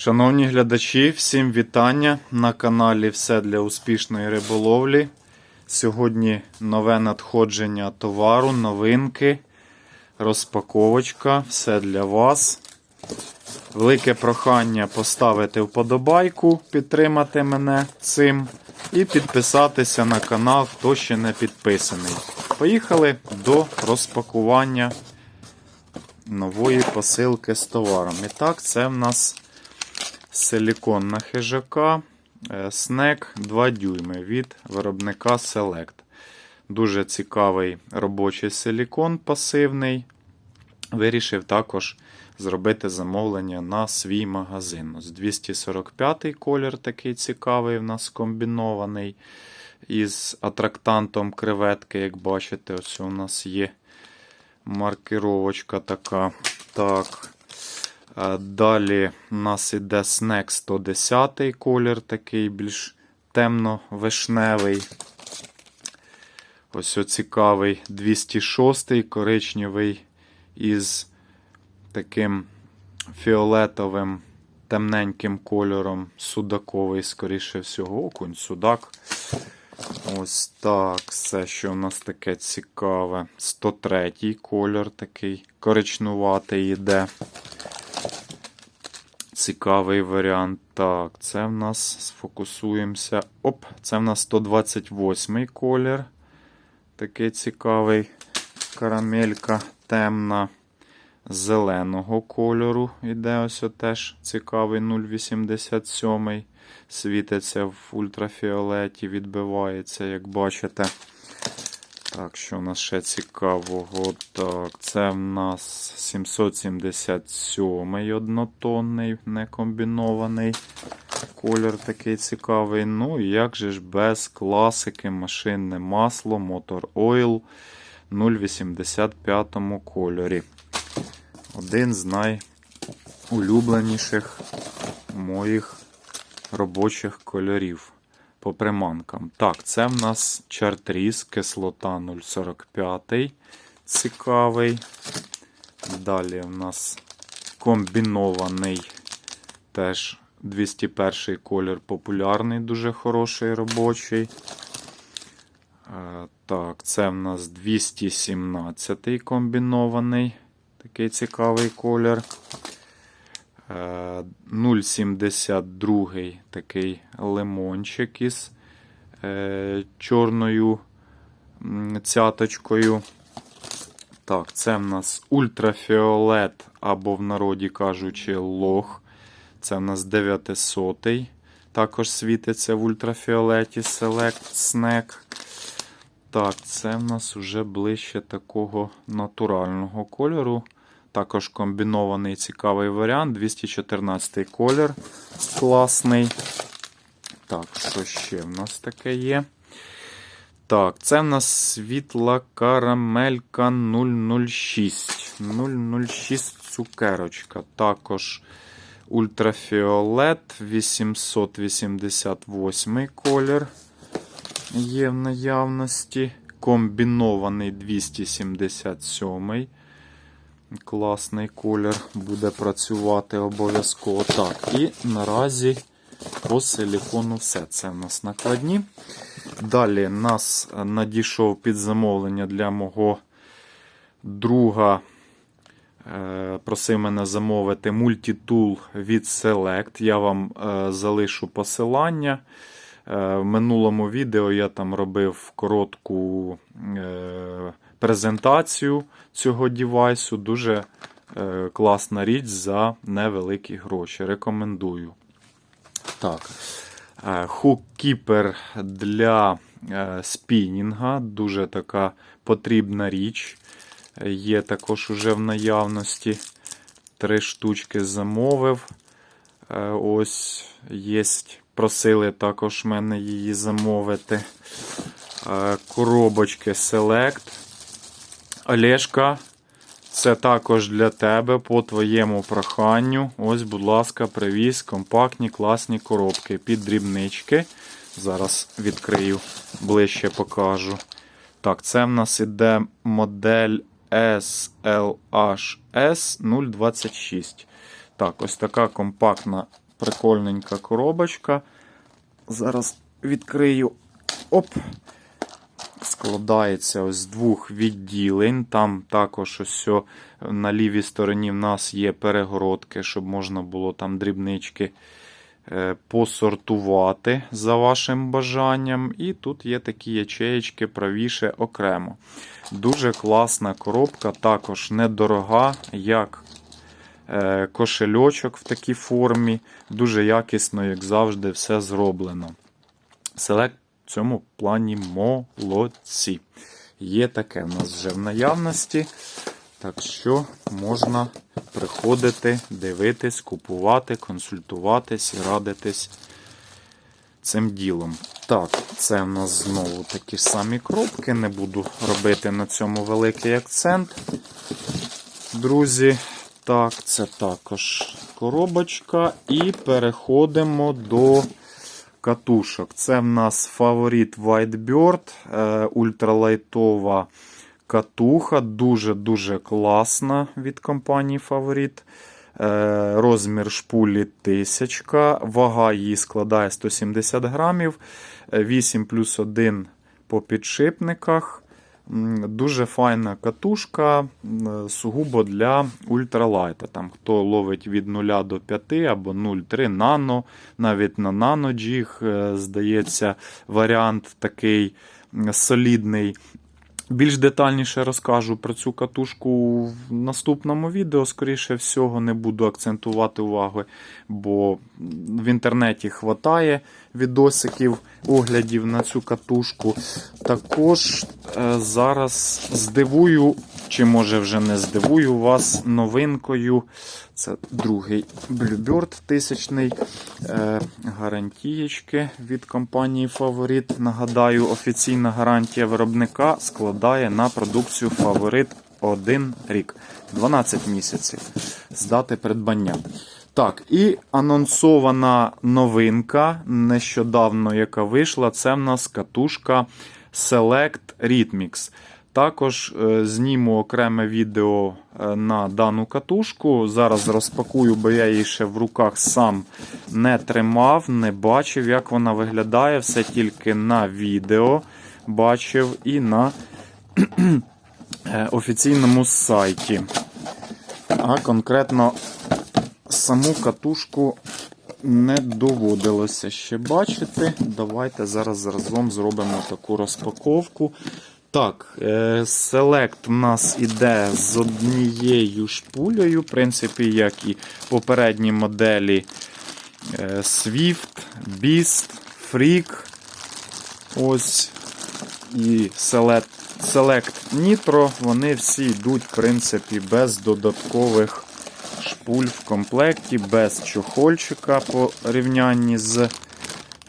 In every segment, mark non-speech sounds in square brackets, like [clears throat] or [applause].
Шановні глядачі, всім вітання на каналі Все для успішної риболовлі. Сьогодні нове надходження товару, новинки, розпаковочка, все для вас. Велике прохання поставити вподобайку, підтримати мене цим і підписатися на канал, хто ще не підписаний. Поїхали до розпакування нової посилки з товаром. І так, це в нас силікон на хижака, е, снек 2 дюйми від виробника Select. Дуже цікавий робочий силікон пасивний. Вирішив також зробити замовлення на свій магазин. Ось 245 колір такий цікавий, в нас комбінований із атрактантом креветки, як бачите, ось у нас є маркировочка така. Так. Е, Далі у нас іде снек 110 колір, такий більш темно-вишневий. Ось цікавий 206 коричневий із таким фіолетовим темненьким кольором. Судаковий, скоріше всього, окунь, судак. Ось так. Все, що у нас таке цікаве. 103 кольор такий коричнуватий йде. Цікавий варіант. Так, це в нас сфокусуємося. Оп, це в нас 128 колір. Такий цікавий карамелька темна. Зеленого кольору іде ось теж цікавий 0,87. Світиться в ультрафіолеті, відбивається, як бачите. Так, що у нас ще цікавого? Так, це в нас 777 однотонний, некомбінований. Колір такий цікавий. Ну і як же ж без класики, машинне масло, Motor Oil 0,85 кольорі. Один з найулюбленіших моїх робочих кольорів по приманкам. Так, це в нас чартріз, кислота 0,45. Цікавий. Далі в нас комбінований теж 201 колір популярний, дуже хороший робочий. Е, Так, це в нас 217 комбінований. Такий цікавий колір. Е, 0,72 такий лимончик із е, чорною цяточкою. Так, це в нас ультрафіолет, або в народі кажучи, лох. Це в нас 900 Також світиться в ультрафіолеті Select Snack. Так, це в нас вже ближче такого натурального кольору. Також комбінований цікавий варіант. 214 колір. Класний. Так, що ще в нас таке є? Так, це в нас світла карамелька 006. 006 цукерочка. Також ультрафіолет 888 колір є в наявності. Комбінований 277. Класний колір буде працювати обов'язково. Так, і наразі по силікону все. Це в нас накладні. Далі нас надійшов під замовлення для мого друга. Е, Просив мене замовити мультитул від Select. Я вам е, залишу посилання. Е, В минулому відео я там робив коротку презентацію цього девайсу. Дуже е, класна річ за невеликі гроші. Рекомендую. Так. Е, Хук-кіпер для е, спінінга. Дуже така потрібна річ. Є також уже в наявності. Три штучки замовив. Ось є. Просили також мене її замовити. Коробочки Select. Олешка, це також для тебе по твоєму проханню. Ось, будь ласка, привіз компактні класні коробки під дрібнички. Зараз відкрию, ближче покажу. Так, це в нас іде модель SLHS 026. Так, ось така компактна прикольненька коробочка. Зараз відкрию. Оп! Складається з двох відділень. Там також ось на лівій стороні в нас є перегородки, щоб можна було там дрібнички е, посортувати за вашим бажанням. І тут є такі ячеєчки правіше окремо. Дуже класна коробка, також недорога, як е, кошельочок в такій формі. Дуже якісно, як завжди, все зроблено. Селект в цьому плані молодці. Є таке в нас вже в наявності. Так що можна приходити, дивитись, купувати, консультуватись і радитись цим ділом. Так, це в нас знову такі самі кропки. Не буду робити на цьому великий акцент. Друзі, так, це також коробочка. І переходимо до катушок. Це в нас фаворит Whitebird, е, ультралайтова катуха. Дуже-дуже класна від компанії Фаворит. Е, Розмір шпулі 1000, вага її складає 170 грамів, е, 8 плюс 1 по підшипниках. Дуже файна катушка, сугубо для ультралайта. Там хто ловить від 0 до 5 або 0,3 нано, навіть на наноджіх, е, здається, варіант такий солідний. Більш детальніше розкажу про цю катушку в наступному відео. Скоріше всього, не буду акцентувати увагу, бо в інтернеті хватає відосиків, оглядів на цю катушку. Також е, зараз здивую, чи може вже не здивую вас новинкою. Це другий Bluebird тисячний. Е, гарантієчки від компанії Фаворит. Нагадаю, офіційна гарантія виробника складає на продукцію Фаворит 1 рік, 12 місяців з дати придбання. Так, і анонсована новинка нещодавно, яка вийшла, це в нас катушка Select Rhythmix. Також е, зніму окреме відео е, на дану катушку. Зараз розпакую, бо я її ще в руках сам не тримав, не бачив, як вона виглядає. Все тільки на відео бачив і на [clears throat] е, офіційному сайті. А конкретно саму катушку не доводилося ще бачити. Давайте зараз разом зробимо таку розпаковку. Так, е, селект у нас іде з однією шпулею, в принципі, як і попередні моделі е, Swift, Beast, Freak. Ось і Select, Select Nitro. Вони всі йдуть, в принципі, без додаткових шпуль в комплекті, без чохольчика по рівнянні з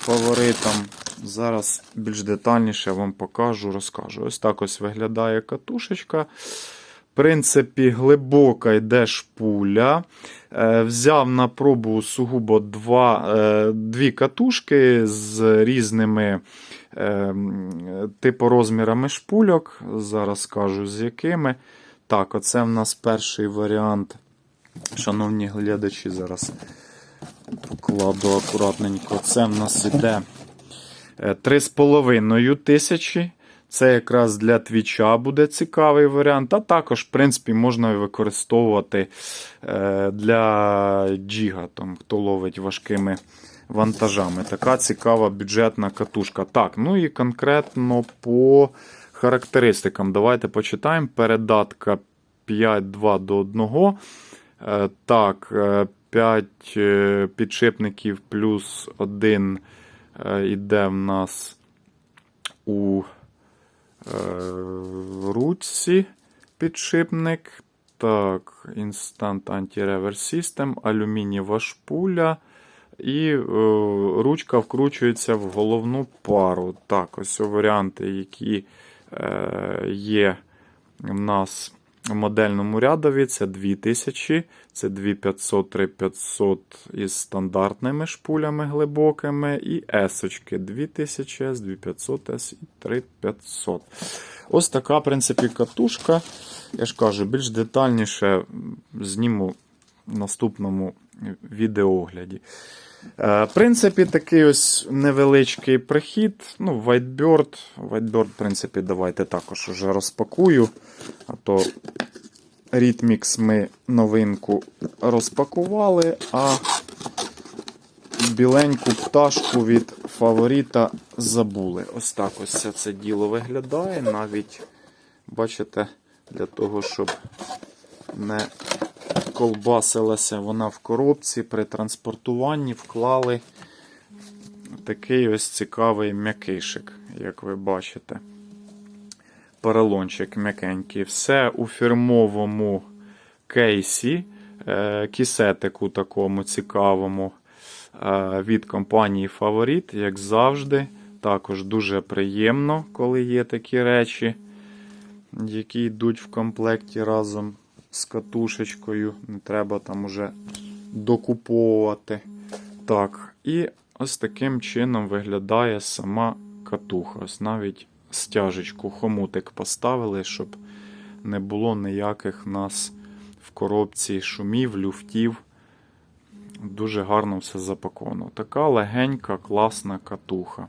фаворитом. Зараз більш детальніше вам покажу, розкажу. Ось так ось виглядає катушечка. В принципі, глибока йде шпуля. Е, Взяв на пробу сугубо два, е, дві катушки з різними е, типу розмірами шпульок. Зараз скажу з якими. Так, оце в нас перший варіант. Шановні глядачі, зараз покладу акуратненько. Це в нас іде. 3,5 тисячі. Це якраз для твіча буде цікавий варіант. А також, в принципі, можна використовувати е, для джіга, там, хто ловить важкими вантажами. Така цікава бюджетна катушка. Так, ну і конкретно по характеристикам. Давайте почитаємо. Передатка 5,2 до 1. Е, Так, 5 підшипників плюс 1 йде в нас у е, ручці підшипник. Так, Instant Anti-Reverse System, алюмінієва шпуля. І е, ручка вкручується в головну пару. Так, ось варіанти, які е, є в нас модельному рядові. Це 2000, це 2500, 3500 із стандартними шпулями глибокими. І S-очки 2000 S, 2500 S і 3500. Ось така, в принципі, катушка. Я ж кажу, більш детальніше зніму в наступному відеоогляді. Е, В принципі, такий ось невеличкий прихід. Ну, Whitebird. Whitebird, в принципі, давайте також уже розпакую. А то Rhythmix ми новинку розпакували, а біленьку пташку від фаворита забули. Ось так ось це, це діло виглядає. Навіть, бачите, для того, щоб не колбасилася вона в коробці, при транспортуванні вклали такий ось цікавий м'якишик, як ви бачите. Поролончик м'якенький. Все у фірмовому кейсі, е, кісетику такому цікавому е, від компанії Фаворит, як завжди. Також дуже приємно, коли є такі речі, які йдуть в комплекті разом з катушечкою. Не треба там уже докуповувати. Так, і ось таким чином виглядає сама катуха. Ось навіть стяжечку хомутик поставили, щоб не було ніяких нас в коробці шумів, люфтів. Дуже гарно все запаковано. Така легенька, класна катуха.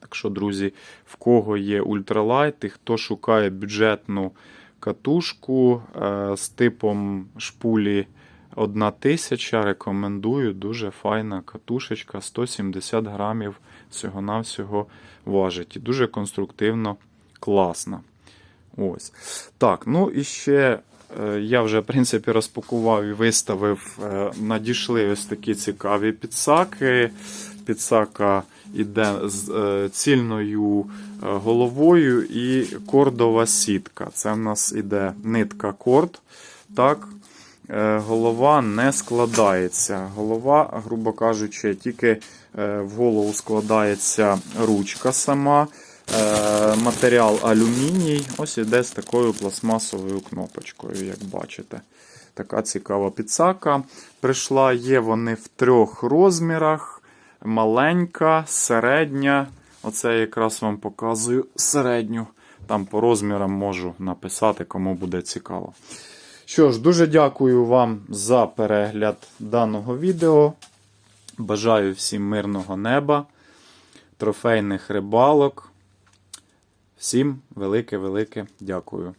Так що, друзі, в кого є ультралайт і хто шукає бюджетну катушку е, з типом шпулі 1000, рекомендую. Дуже файна катушечка, 170 грамів всього-навсього важить. І дуже конструктивно класна. Ось. Так, ну і ще е, я вже, в принципі, розпакував і виставив. е, Надійшли ось такі цікаві підсаки. Підсака йде з цільною головою і кордова сітка. Це в нас іде нитка корд. Так, е, голова не складається. Голова, грубо кажучи, тільки е, в голову складається ручка сама. Е, Матеріал алюміній. Ось іде з такою пластмасовою кнопочкою, як бачите. Така цікава підсака. Прийшла, є вони в трьох розмірах. Маленька, середня. Оце я якраз вам показую середню. Там по розмірам можу написати, кому буде цікаво. Що ж, дуже дякую вам за перегляд даного відео. Бажаю всім мирного неба, трофейних рибалок. Всім велике-велике дякую.